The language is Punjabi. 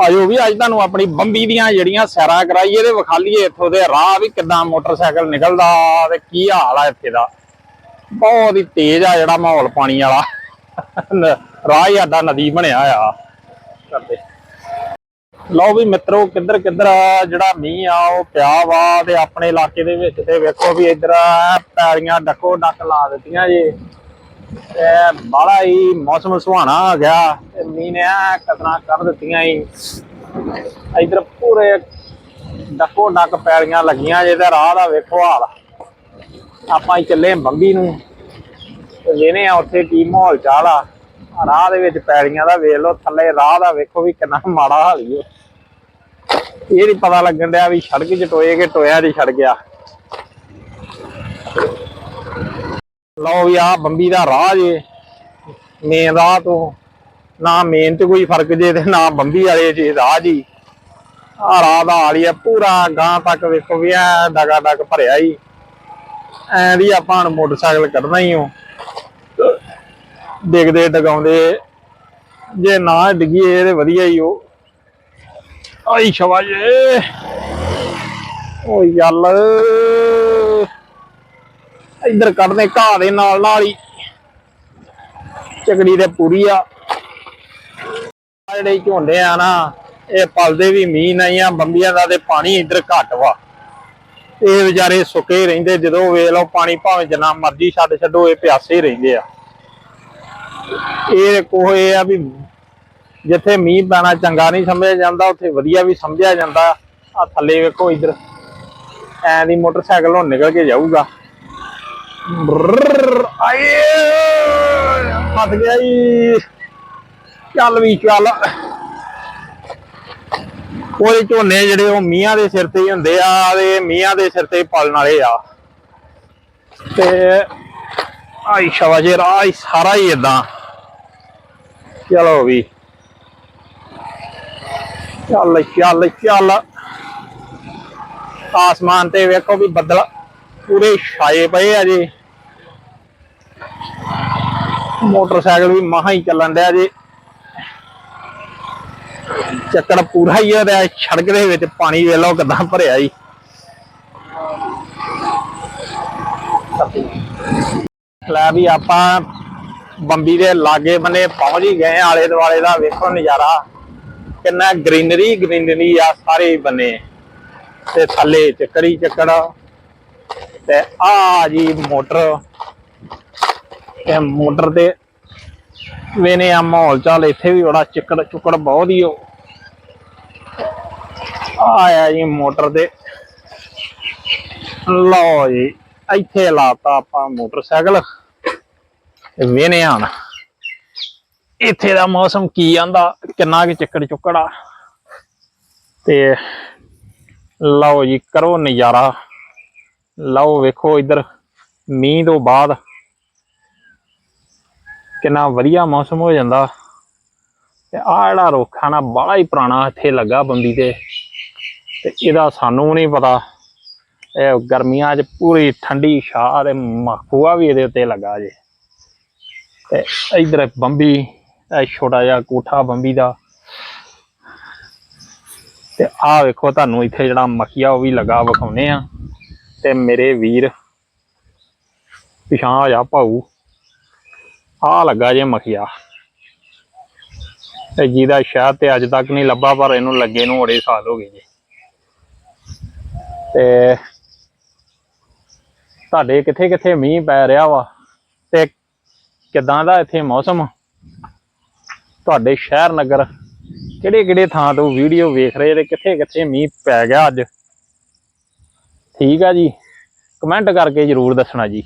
ਆਜੋ ਵੀ ਅੱਜ ਤੁਹਾਨੂੰ ਆਪਣੀ ਬੰਬੀ ਦੀਆਂ ਜਿਹੜੀਆਂ ਸੈਰਾਂ ਕਰਾਈਏ ਤੇ ਵਿਖਾਲੀਏ ਇੱਥੋਂ ਦੇ ਰਾਹ ਵੀ ਕਿੱਦਾਂ ਮੋਟਰਸਾਈਕਲ ਨਿਕਲਦਾ ਤੇ ਕੀ ਹਾਲ ਆ ਇੱਥੇ ਦਾ। ਬਹੁਤ ਹੀ ਤੇਜ਼ ਆ ਜਿਹੜਾ ਮਾਹੌਲ ਪਾਣੀ ਵਾਲਾ। ਰਾਹ ਹੀ ਸਾਡਾ ਨਦੀ ਬਣਿਆ ਆ। ਕਰਦੇ। ਲਓ ਵੀ ਮਿੱਤਰੋ ਕਿੱਧਰ ਕਿੱਧਰ ਜਿਹੜਾ ਮੀਂਹ ਆ, ਉਹ ਪਿਆ ਵਾ ਤੇ ਆਪਣੇ ਇਲਾਕੇ ਦੇ ਵਿੱਚ ਤੇ ਵੇਖੋ ਵੀ ਇੱਧਰ ਆ ਡੱਕੋ ਡੱਕ ਲਾ ਦਿੱਤੀਆਂ ਜੇ। ਤੇ ਬੜਾ ਹੀ ਮੌਸਮ ਸੁਹਾਣਾ ਆ ਗਿਆ, ਤੇ ਮੀਂਹ ਨੇ ਐਂ ਕਤਰਾ ਕਰ ਦਿੱਤੀਆਂ ਹੀ। ਇੱਧਰ ਪੂਰੇ ਡੱਕੋ ਡੱਕ ਪੈਲੀਆਂ ਲੱਗੀਆਂ ਜੇ ਤੇ ਰਾਹ ਦਾ ਵੇਖੋ ਹਾਲ। ਆਪਾਂ ਹੀ ਚੱਲੇ ਬੰਬੀ ਨੂੰ। ਤੇ ਵੇਨੇ ਆ ਉੱਥੇ ਕੀ ਮਾਹੌਲ ਚਾਲ ਆ। ਰਾਹ ਦੇ ਵਿੱਚ ਪੈਲੀਆਂ ਦਾ ਵੇਖ ਲਓ, ਥੱਲੇ ਰਾਹ ਦਾ ਵੇਖੋ ਵੀ ਕਿੰਨਾ ਮਾੜਾ ਹਾਲ ਈ ਓ। ਇਹ ਨਹੀਂ ਪਤਾ ਲੱਗਣ ਡਿਆ ਵੀ ਸੜਕ 'ਚ ਟੋਏ ਕੇ ਟੋਇਆ ਨਹੀਂ ਛੜ ਗਿਆ। ਲਓ ਵੀ ਆ ਬੰਬੀ ਦਾ ਰਾਹ ਜੇ। ਮੇਨ ਰਾਹ ਤੋਂ। ਨਾ ਮੇਨ ਤੇ ਕੋਈ ਫ਼ਰਕ ਜੇ ਤੇ ਨਾ ਬੰਬੀ ਵਾਲੇ ਜੇ ਰਾਹ ਜੀ। ਆ ਰਾਹ ਦਾ ਹਾਲ ਆ, ਪੂਰਾ ਗਾਂ ਤੱਕ ਵੇਖੋ ਵੀ ਐ ਡਗਾ ਡਗ ਭਰਿਆ ਹੀ। ਐਂ ਦੀ ਆਪਾਂ ਹੁਣ ਮੋਟਰਸਾਈਕਲ ਕੱਢਣਾ ਹੀ ਹੋ ਡਿੱਗਦੇ ਡਗਾਉਂਦੇ। ਜੇ ਨਾ ਡਿੱਗੀਏ ਤੇ ਵਧੀਆ ਹੀ ਉਹ ਆਈ ਸ਼ਵਾਜੇ ਓ ਯੱਲ ਇੱਧਰ ਕੱਢਦੇ ਘਾਹ ਦੇ ਨਾਲ ਨਾਲ ਹੀ। ਚਕੜੀ ਤੇ ਪੂਰੀ ਆ। ਜਿਹੜੇ ਝੋਨੇ ਆ ਨਾ, ਇਹ ਪਲਦੇ ਵੀ ਮੀਂਹ ਨਹੀਂ ਆ, ਬੰਬੀਆਂ ਦਾ ਤੇ ਪਾਣੀ ਇੱਧਰ ਘੱਟ ਵਾ। ਇਹ ਵਿਚਾਰੇ ਸੁੱਕੇ ਰਹਿੰਦੇ, ਜਦੋਂ ਵੇਖ ਲਓ ਪਾਣੀ ਭਾਵੇਂ ਜਿੰਨਾ ਮਰਜ਼ੀ ਛੱਡ ਛੱਡੋ, ਇਹ ਪਿਆਸੇ ਰਹਿੰਦੇ ਆ। ਇਹ ਕੋਹ ਇਹ ਆ ਵੀ ਜਿੱਥੇ ਮੀਂਹ ਪੈਣਾ ਚੰਗਾ ਨਹੀਂ ਸਮਝਿਆ ਜਾਂਦਾ, ਉੱਥੇ ਵਧੀਆ ਵੀ ਸਮਝਿਆ ਜਾਂਦਾ। ਆ ਥੱਲੇ ਵੇਖੋ ਇੱਧਰ, ਐ ਦੀ ਮੋਟਰਸਾਈਕਲ ਹੁਣ ਨਿਕਲ ਕੇ ਜਾਊਗਾ। ਆਏ ਫਸ ਗਿਆ ਈ ਚੱਲ ਵੀ ਚੱਲ। ਉਹਦੇ ਝੋਨੇ ਜਿਹੜੇ ਉਹ ਮੀਆਂ ਦੇ ਸਿਰ ਤੇ ਹੀ ਹੁੰਦੇ ਆ, ਤੇ ਮੀਆਂ ਦੇ ਸਿਰ ਤੇ ਪਲਣ ਵਾਲੇ ਆ। ਤੇ ਆਈ ਸ਼ਵਾਜੇ ਰਾਹ ਹੀ ਸਾਰਾ ਹੀ ਇਦਾਂ ਚਲੋ ਵੀ। ਚੱਲ ਚੱਲ ਚੱਲ। ਆਸਮਾਨ ਤੇ ਵੇਖੋ ਵੀ ਬੱਦਲ ਪੂਰੇ ਛਾਏ ਪਏ ਆ ਜੀ। ਮੋਟਰਸਾਈਕਲ ਵੀ ਮਹਾ ਹੀ ਚੱਲਣ ਡਿਆ ਜੀ। ਚੱਕਰ ਪੂਰਾ ਹੀ ਆ ਤੇ ਸੜਕ ਦੇ ਵਿੱਚ ਪਾਣੀ ਵੇਖ ਲਓ ਕਿਦਾਂ ਭਰਿਆ ਜੀ। ਲੈ ਵੀ ਆਪਾਂ ਬੰਬੀ ਦੇ ਲਾਗੇ ਬੰਨੇ ਪਹੁੰਚ ਹੀ ਗਏ ਆਲੇ ਦੁਆਲੇ ਦਾ ਵੇਖੋ ਨਜ਼ਾਰਾ। ਕਿੰਨਾ ਗ੍ਰੀਨਰੀ ਗ੍ਰੀਨਰੀ ਆ ਸਾਰੇ ਬੰਨੇ। ਤੇ ਥੱਲੇ ਚੱਕੜੀ ਚੱਕੜ ਤੇ ਆ ਜੀ ਮੋਟਰ ਤੇ ਮੋਟਰ ਤੇ ਵੇਨੇ ਆ ਮਾਹੌਲ ਚਾਲ ਇੱਥੇ ਵੀ ਬੜਾ ਚਿੱਕੜ ਚੁੱਕੜ ਬਹੁਤ ਹੀ ਉਹ। ਆਇਆ ਜੀ ਮੋਟਰ ਤੇ। ਲਓ ਜੀ, ਇੱਥੇ ਲਾਤਾ ਆਪਾਂ ਮੋਟਰਸਾਈਕਲ। ਵੇਨੇ ਆਣ ਇੱਥੇ ਦਾ ਮੌਸਮ ਕੀ ਆਂਦਾ, ਕਿੰਨਾ ਕਿ ਚੁੱਕੜ ਆ। ਤੇ ਲਓ ਜੀ, ਕਰੋ ਨਜ਼ਾਰਾ। ਲਓ ਵੇਖੋ ਇੱਧਰ, ਮੀਂਹ ਤੋਂ ਬਾਅਦ ਕਿੰਨਾ ਵਧੀਆ ਮੌਸਮ ਹੋ ਜਾਂਦਾ। ਤੇ ਆ ਜਿਹੜਾ ਰੁੱਖ ਆ ਨਾ ਬੜਾ ਹੀ ਪੁਰਾਣਾ ਇੱਥੇ ਲੱਗਾ ਬੰਦੀ ਤੇ। ਤੇ ਇਹਦਾ ਸਾਨੂੰ ਨਹੀਂ ਪਤਾ। ਇਹ ਗਰਮੀਆਂ 'ਚ ਪੂਰੀ ਠੰਡੀ ਛਾਂ ਤੇ ਮਖੂਆ ਵੀ ਇਹਦੇ ਉੱਤੇ ਲੱਗਾ ਜੇ। ਤੇ ਇਧਰ ਬੰਬੀ, ਇਹ ਛੋਟਾ ਜਿਹਾ ਕੋਠਾ ਬੰਬੀ ਦਾ। ਤੇ ਆਹ ਵੇਖੋ ਤੁਹਾਨੂੰ ਇੱਥੇ ਜਿਹੜਾ ਮਖੀਆ ਉਹ ਵੀ ਲੱਗਾ ਵਿਖਾਉਨੇ ਆ। ਤੇ ਮੇਰੇ ਵੀਰ ਪਿਛਾਂ ਹੋ ਜਾ ਭਾਊ। ਆਹ ਲੱਗਾ ਜੇ ਮਖੀਆ। ਤੇ ਜਿਹਦਾ ਸ਼ਾਇਦ ਤੇ ਅੱਜ ਤੱਕ ਨਹੀਂ ਲੱਭਾ, ਪਰ ਇਹਨੂੰ ਲੱਗੇ ਨੂੰ ਬੜੇ ਸਾਲ ਹੋ ਗਏ ਜੀ। ਤੇ ਤੁਹਾਡੇ ਕਿੱਥੇ ਕਿੱਥੇ ਮੀਂਹ ਪੈ ਰਿਹਾ ਵਾ? ਤੇ ਕਿਦਾਂ ਦਾ ਇੱਥੇ ਮੌਸਮ? ਤੁਹਾਡੇ ਸ਼ਹਿਰ, ਨਗਰ ਕਿਹੜੇ ਕਿਹੜੇ ਥਾਂ ਤੋਂ ਵੀਡੀਓ ਵੇਖ ਰਹੇ ਤੇ ਕਿੱਥੇ ਕਿੱਥੇ ਮੀਂਹ ਪੈ ਗਿਆ ਅੱਜ? ਠੀਕ ਆ ਜੀ। ਕਮੈਂਟ ਕਰਕੇ ਜਰੂਰ ਦੱਸਣਾ ਜੀ।